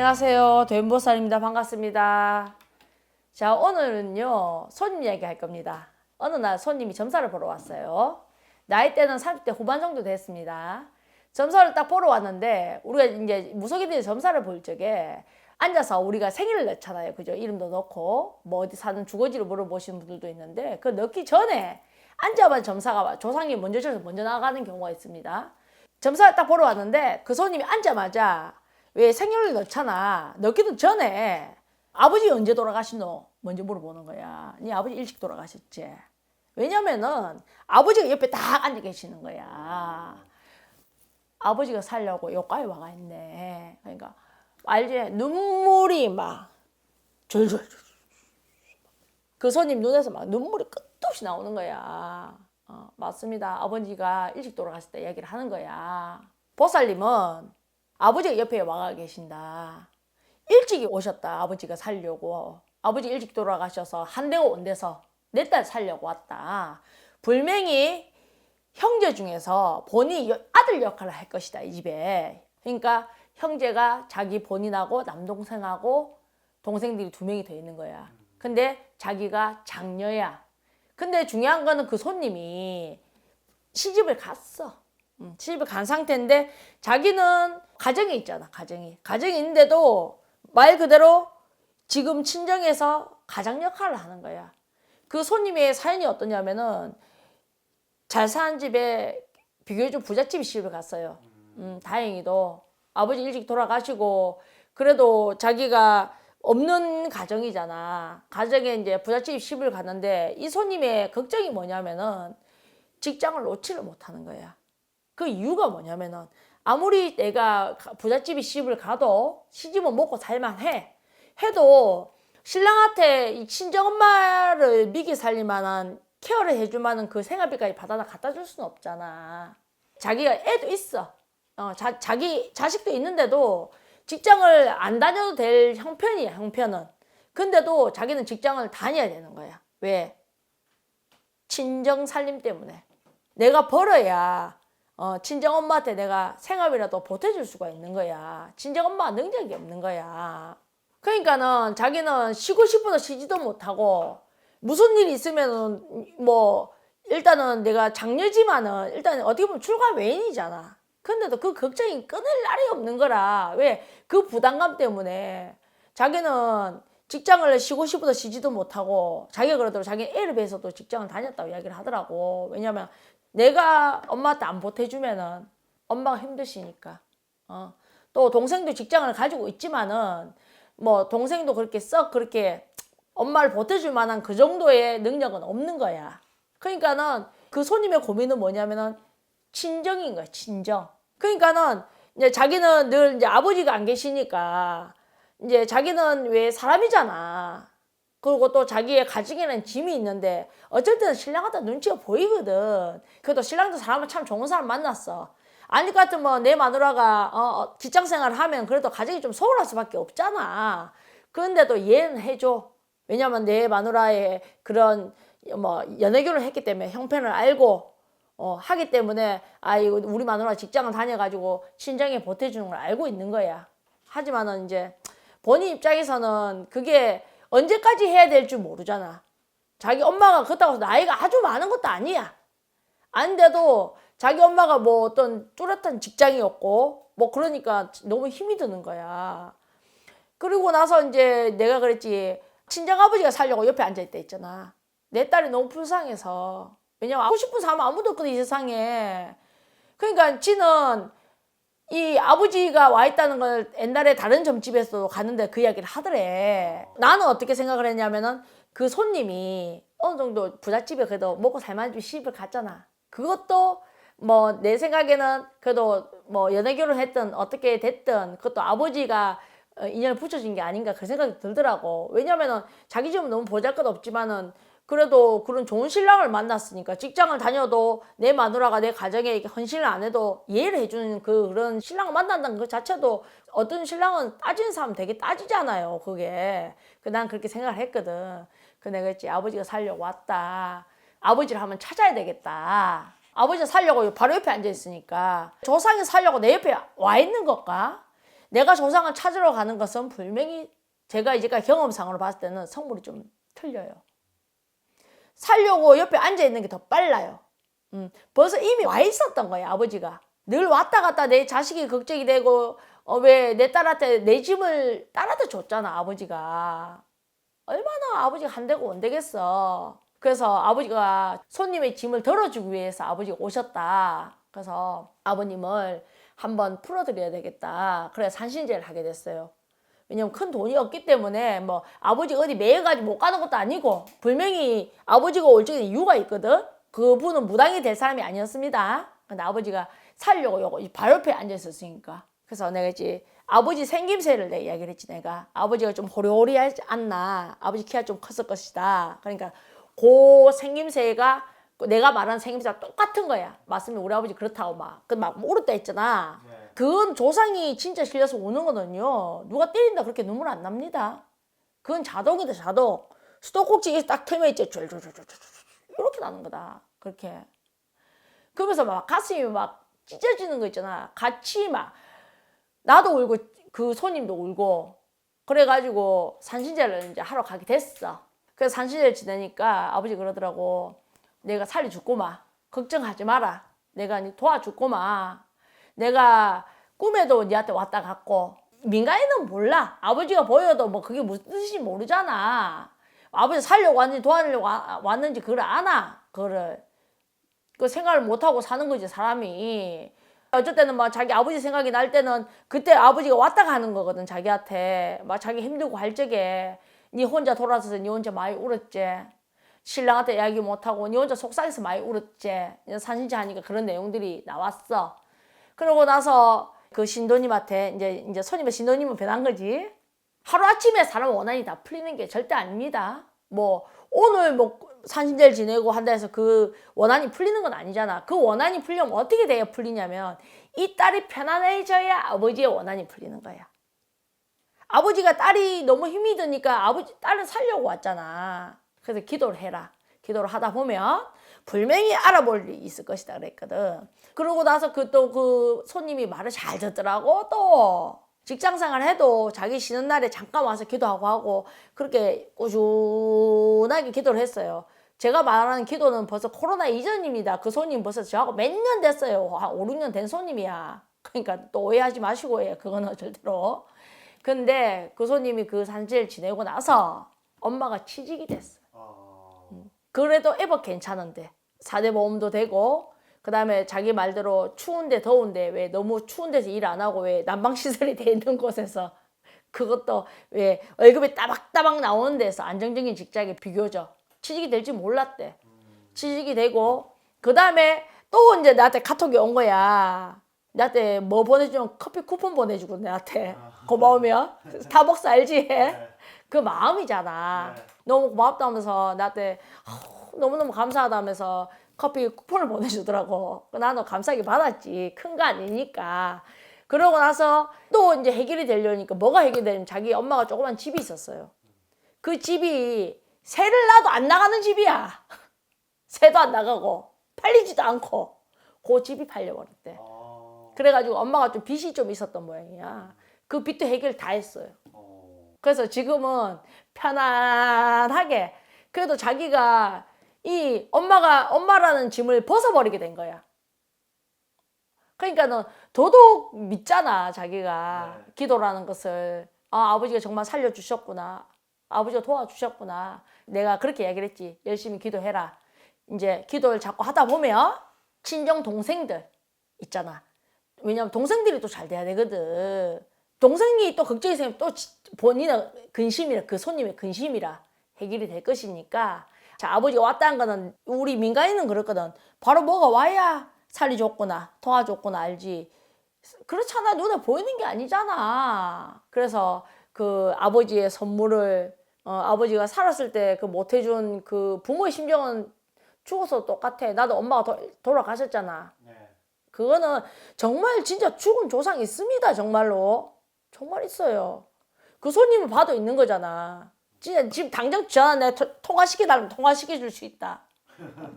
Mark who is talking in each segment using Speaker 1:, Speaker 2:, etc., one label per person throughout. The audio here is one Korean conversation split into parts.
Speaker 1: 안녕하세요. 도연보살입니다. 반갑습니다. 자, 오늘은요, 손님 이야기 할 겁니다. 어느 날 손님이 점사를 보러 왔어요. 나이대는 30대 후반 정도 됐습니다. 점사를 딱 보러 왔는데, 우리가 이제 무속인들이 점사를 볼 적에 앉아서 우리가 생일을 넣잖아요. 그죠? 이름도 넣고, 뭐 어디 사는 주거지를 물어보시는 분들도 있는데, 그 넣기 전에 앉아만 점사가, 조상이 먼저 쳐서 먼저 나가는 경우가 있습니다. 점사를 딱 보러 왔는데, 그 손님이 앉자마자 왜 생일을 넣잖아. 넣기도 전에 아버지 언제 돌아가시노? 먼저 물어보는 거야. 네 아버지 일찍 돌아가셨지. 왜냐면은 아버지가 옆에 딱 앉아 계시는 거야. 아버지가 살려고 여기까지 와가 있네. 그러니까 알지? 눈물이 막 졸졸. 그 손님 눈에서 막 눈물이 끝도 없이 나오는 거야. 어, 맞습니다. 아버지가 일찍 돌아가셨다 이야기를 하는 거야. 보살님은 아버지가 옆에 와가 계신다. 일찍 오셨다. 아버지가 살려고. 아버지 일찍 돌아가셔서 한 대고 온 데서 내 딸 살려고 왔다. 불명이 형제 중에서 본인이 아들 역할을 할 것이다. 이 집에. 그러니까 형제가 자기 본인하고 남동생하고 동생들이 두 명이 더 있는 거야. 근데 자기가 장녀야. 근데 중요한 거는 그 손님이 시집을 갔어. 음, 시집을 간 상태인데 자기는 가정에 있잖아. 가정이. 가정이 있는데도 말 그대로 지금 친정에서 가장 역할을 하는 거야. 그 손님의 사연이 어떠냐면은 잘 사는 집에 비교적 부잣집 시집을 갔어요. 음, 다행히도 아버지 일찍 돌아가시고 그래도 자기가 없는 가정이잖아. 가정에 이제 부잣집 시집을 갔는데 이 손님의 걱정이 뭐냐면은 직장을 놓지를 못하는 거야. 그 이유가 뭐냐면은 아무리 내가 부잣집이 시집을 가도 시집은 먹고 살만해. 해도 신랑한테 이 친정엄마를 미기 살릴 만한 케어를 해줄 만한 그 생활비까지 받아다 갖다 줄 수는 없잖아. 자기가 애도 있어. 어, 자, 자기 자식도 있는데도 직장을 안 다녀도 될 형편이야, 형편은. 근데도 자기는 직장을 다녀야 되는 거야. 왜? 친정 살림 때문에. 내가 벌어야 어, 친정 엄마한테 내가 생활비라도 보태줄 수가 있는 거야. 친정 엄마가 능력이 없는 거야. 그러니까는 자기는 쉬고 싶어도 쉬지도 못하고 무슨 일이 있으면은 뭐 일단은 내가 장녀지만은 일단 어떻게 보면 출가 외인이잖아. 근데도 그 걱정이 끊을 날이 없는 거라. 왜? 그 부담감 때문에 자기는 직장을 쉬고 싶어도 쉬지도 못하고 자기가 그러더라고 자기 애를 위해서도 직장을 다녔다고 이야기를 하더라고. 왜냐면 내가 엄마한테 안 보태주면은 엄마가 힘드시니까. 어. 또 동생도 직장을 가지고 있지만은 뭐 동생도 그렇게 썩 그렇게 엄마를 보태줄 만한 그 정도의 능력은 없는 거야. 그러니까는 그 손님의 고민은 뭐냐면은 친정인 거야, 친정. 그러니까는 이제 자기는 늘 이제 아버지가 안 계시니까 이제 자기는 왜 사람이잖아. 그리고 또 자기의 가정에는 짐이 있는데 어쩔 때는 신랑한테 눈치가 보이거든. 그래도 신랑도 사람을 참 좋은 사람 만났어. 아니 같으면 내 마누라가 어, 직장 생활을 하면 그래도 가정이 좀 소홀할 수밖에 없잖아. 그런데도 얘는 해줘. 왜냐면 내 마누라의 그런 뭐 연애교를 했기 때문에 형편을 알고 어, 하기 때문에 아 이거 우리 마누라 직장을 다녀가지고 친정에 보태주는 걸 알고 있는 거야. 하지만은 이제 본인 입장에서는 그게 언제까지 해야 될줄 모르잖아. 자기 엄마가 그렇다고 해서 나이가 아주 많은 것도 아니야. 안돼도 자기 엄마가 뭐 어떤 뚜렷한 직장이었고 뭐 그러니까 너무 힘이 드는 거야. 그리고 나서 이제 내가 그랬지 친정 아버지가 살려고 옆에 앉아 있다 있잖아. 내 딸이 너무 불쌍해서 왜냐면 하고 싶은 사람 아무도 없거든 이 세상에. 그러니까 지는 이 아버지가 와 있다는 걸 옛날에 다른 점집에서 갔는데 그 이야기를 하더래. 나는 어떻게 생각을 했냐면은 그 손님이 어느 정도 부잣집에 그래도 먹고 살만한 집 시집을 갔잖아. 그것도 뭐 내 생각에는 그래도 뭐 연애 결혼했든 어떻게 됐든 그것도 아버지가 어, 인연을 붙여준 게 아닌가 그 생각이 들더라고. 왜냐면은 자기 집은 너무 보잘것 없지만은 그래도 그런 좋은 신랑을 만났으니까 직장을 다녀도 내 마누라가 내 가정에 헌신을 안 해도 이해를 해주는 그 그런 신랑을 만난다는 그 자체도 어떤 신랑은 따지는 사람 되게 따지잖아요. 그게. 그난 그렇게 생각을 했거든. 그 내가 했지 아버지가 살려고 왔다. 아버지를 한번 찾아야 되겠다. 아버지가 살려고 바로 옆에 앉아 있으니까 조상이 살려고 내 옆에 와 있는 걸까? 내가 조상을 찾으러 가는 것은 분명히 제가 이제까지 경험상으로 봤을 때는 성물이 좀 틀려요. 살려고 옆에 앉아 있는 게 더 빨라요. 음, 벌써 이미 와 있었던 거예요, 아버지가. 늘 왔다 갔다 내 자식이 걱정이 되고, 어, 왜 내 딸한테 내 짐을 딸한테 줬잖아, 아버지가. 얼마나 아버지가 한 대고 원 되겠어. 그래서 아버지가 손님의 짐을 덜어주기 위해서 아버지가 오셨다. 그래서 아버님을 한번 풀어드려야 되겠다. 그래 산신제를 하게 됐어요. 왜냐면 큰 돈이 없기 때문에 뭐 아버지 어디 매여가지고 못 가는 것도 아니고 분명히 아버지가 올 적에 이유가 있거든. 그분은 무당이 될 사람이 아니었습니다. 근데 아버지가 살려고 요거 바로 옆에 앉아 있었으니까. 그래서 내가 이제 아버지 생김새를 내 이야기를 했지 내가 아버지가 좀 호리호리하지 않나 아버지 키가 좀 컸을 것이다 그러니까 그 생김새가 내가 말하는 생김새가 똑같은 거야 맞으면 우리 아버지 그렇다고 막그막 모르다 했잖아
Speaker 2: 네.
Speaker 1: 그건 조상이 진짜 실려서 오는 거거든요 누가 때린다 그렇게 눈물 안 납니다 그건 자동이다 자동 수도꼭지에 딱 켜면 있지 쫄쫄쫄쫄쫄 이렇게 나는 거다 그렇게 그러면서 막 가슴이 막 찢어지는 거 있잖아 같이 막 나도 울고 그 손님도 울고 그래가지고 산신제를 이제 하러 가게 됐어. 그래서 산신제를 지내니까 아버지 그러더라고. 내가 살려줄꼬마. 걱정하지 마라. 내가 니 도와줄꼬마. 내가 꿈에도 니한테 왔다 갔고 민간인은 몰라. 아버지가 보여도 뭐 그게 무슨 뜻인지 모르잖아. 아버지 살려고 왔는지 도와주려고 와- 왔는지 그걸 아나. 그거를. 그 생각을 못하고 사는 거지 사람이. 어쩔 때는 막 자기 아버지 생각이 날 때는 그때 아버지가 왔다 가는 거거든 자기한테 막 자기 힘들고 할 적에 니 혼자 돌아서서 니 혼자 많이 울었지 신랑한테 이야기 못하고 니 혼자 속상해서 많이 울었지 산신제 하니까 그런 내용들이 나왔어 그러고 나서 그 신도님한테 이제 이제 손님의 신도님은 변한 거지 하루 아침에 사람 원한이 다 풀리는 게 절대 아닙니다 뭐 오늘 뭐 산신제를 지내고 한다 해서 그 원한이 풀리는 건 아니잖아. 그 원한이 풀려면 어떻게 돼야 풀리냐면 이 딸이 편안해져야 아버지의 원한이 풀리는 거야. 아버지가 딸이 너무 힘이 드니까 아버지 딸을 살려고 왔잖아. 그래서 기도를 해라. 기도를 하다 보면 분명히 알아볼 일이 있을 것이다 그랬거든. 그러고 나서 그또그 손님이 말을 잘 듣더라고 또. 직장 생활 해도 자기 쉬는 날에 잠깐 와서 기도하고 하고 그렇게 꾸준하게 기도를 했어요. 제가 말하는 기도는 벌써 코로나 이전입니다. 그 손님 벌써 저하고 몇 년 됐어요. 한 5, 6년 된 손님이야. 그러니까 또 오해하지 마시고 해요. 그거는 절대로. 근데 그 손님이 그 산지를 지내고 나서 엄마가 취직이 됐어.
Speaker 2: 아,
Speaker 1: 그래도 애버 괜찮은데. 사대 보험도 되고 그 다음에 자기 말대로 추운데 더운데 왜 너무 추운 데서 일 안 하고 왜 난방 시설이 돼 있는 곳에서 그것도 왜 월급이 따박따박 나오는 데서 안정적인 직장에 비교적 취직이 될지 몰랐대. 취직이 되고 그 다음에 또 이제 나한테 카톡이 온 거야. 나한테 뭐 보내주면 커피 쿠폰 보내주고 나한테 고마우면 스타벅스 알지?
Speaker 2: 네.
Speaker 1: 그 마음이잖아.
Speaker 2: 네.
Speaker 1: 너무 고맙다면서 나한테 어, 너무너무 감사하다면서 커피 쿠폰을 보내주더라고. 나는 감사하게 받았지. 큰 거 아니니까. 그러고 나서 또 이제 해결이 되려니까 뭐가 해결되냐면 자기 엄마가 조그만 집이 있었어요. 그 집이 새를 놔도 안 나가는 집이야. 새도 안 나가고 팔리지도 않고 그 집이 팔려버렸대.
Speaker 2: 아,
Speaker 1: 그래가지고 엄마가 좀 빚이 좀 있었던 모양이야. 그 빚도 해결 다 했어요.
Speaker 2: 어,
Speaker 1: 그래서 지금은 편안하게. 그래도 자기가 이 엄마가 엄마라는 짐을 벗어버리게 된 거야. 그러니까는 더더욱 믿잖아 자기가
Speaker 2: 네.
Speaker 1: 기도라는 것을. 아 아버지가 정말 살려주셨구나. 아버지가 도와주셨구나. 내가 그렇게 이야기를 했지. 열심히 기도해라. 이제 기도를 자꾸 하다 보면 친정 동생들 있잖아. 왜냐면 동생들이 또 잘 돼야 되거든 동생이 또 걱정이 생기면 또 지- 본인의 근심이라 그 손님의 근심이라 해결이 될 것이니까 자 아버지가 왔다는 거는 우리 민간인은 그렇거든 바로 뭐가 와야 살리줬구나 도와줬구나 알지 그렇잖아 눈에 보이는 게 아니잖아 그래서 그 아버지의 선물을 어, 아버지가 살았을 때 그 못해준 그 부모의 심정은 죽어서 똑같아 나도 엄마가 도- 돌아가셨잖아
Speaker 2: 네.
Speaker 1: 그거는 정말 진짜 죽은 조상 있습니다. 정말로. 정말 있어요. 그 손님을 봐도 있는 거잖아. 진짜 지금 당장 전화 내 통화시켜 달라면 통화시켜 줄 수 있다.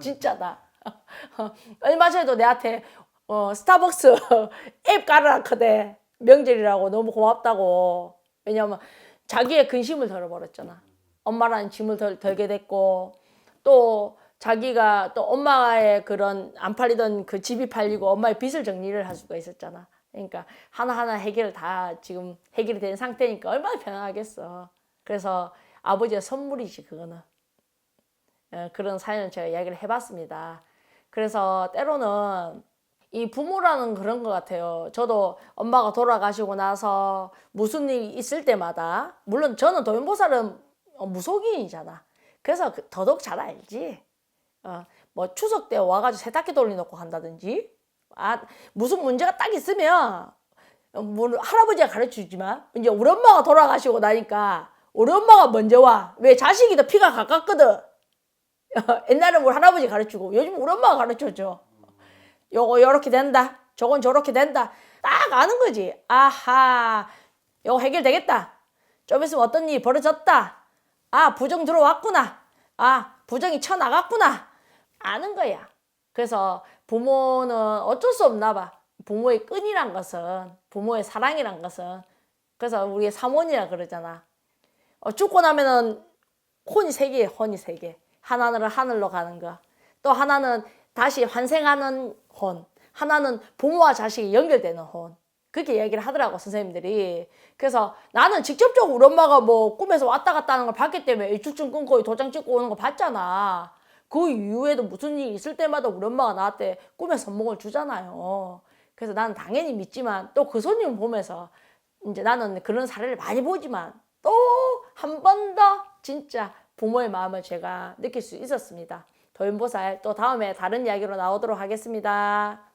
Speaker 1: 진짜다. 얼마 전에도 내한테 어, 스타벅스 앱 깔아놨거든. 명절이라고 너무 고맙다고. 왜냐면 자기의 근심을 덜어버렸잖아. 엄마라는 짐을 덜, 덜게 됐고 또 자기가 또 엄마의 그런 안 팔리던 그 집이 팔리고 엄마의 빚을 정리를 할 수가 있었잖아. 그러니까 하나하나 해결 다 지금 해결이 된 상태니까 얼마나 편하겠어. 그래서 아버지의 선물이지 그거는. 예, 그런 사연을 제가 이야기를 해봤습니다. 그래서 때로는 이 부모라는 그런 것 같아요. 저도 엄마가 돌아가시고 나서 무슨 일이 있을 때마다 물론 저는 도연보살은 어, 무속인이잖아. 그래서 그- 더더욱 잘 알지. 어, 뭐 추석 때 와가지고 세탁기 돌려놓고 간다든지, 아 무슨 문제가 딱 있으면 어, 뭐 할아버지가 가르쳐주지만 이제 우리 엄마가 돌아가시고 나니까 우리 엄마가 먼저 와. 왜 자식이 더 피가 가깝거든. 옛날에 우리 할아버지 가르치고 요즘 우리 엄마가 가르쳐줘. 요거 요렇게 된다. 저건 저렇게 된다. 딱 아는 거지. 아하. 요거 해결되겠다. 좀 있으면 어떤 일이 벌어졌다. 아, 부정 들어왔구나. 아, 부정이 쳐나갔구나. 아는 거야. 그래서 부모는 어쩔 수 없나 봐. 부모의 끈이란 것은, 부모의 사랑이란 것은. 그래서 우리 사모니라 그러잖아. 어, 죽고 나면은 혼이 세 개에 혼이 세 개. 하나는 하늘로 가는 거. 또 하나는 다시 환생하는 혼. 하나는 부모와 자식이 연결되는 혼. 그렇게 이야기를 하더라고 선생님들이. 그래서 나는 직접적으로 우리 엄마가 뭐 꿈에서 왔다 갔다 하는 걸 봤기 때문에 일축증 끊고 도장 찍고 오는 거 봤잖아. 그 이후에도 무슨 일이 있을 때마다 우리 엄마가 나한테 꿈에 선목을 주잖아요. 그래서 나는 당연히 믿지만 또 그 손님 보면서 이제 나는 그런 사례를 많이 보지만 또 한 번 더 진짜 부모의 마음을 제가 느낄 수 있었습니다. 도연보살 또 다음에 다른 이야기로 나오도록 하겠습니다.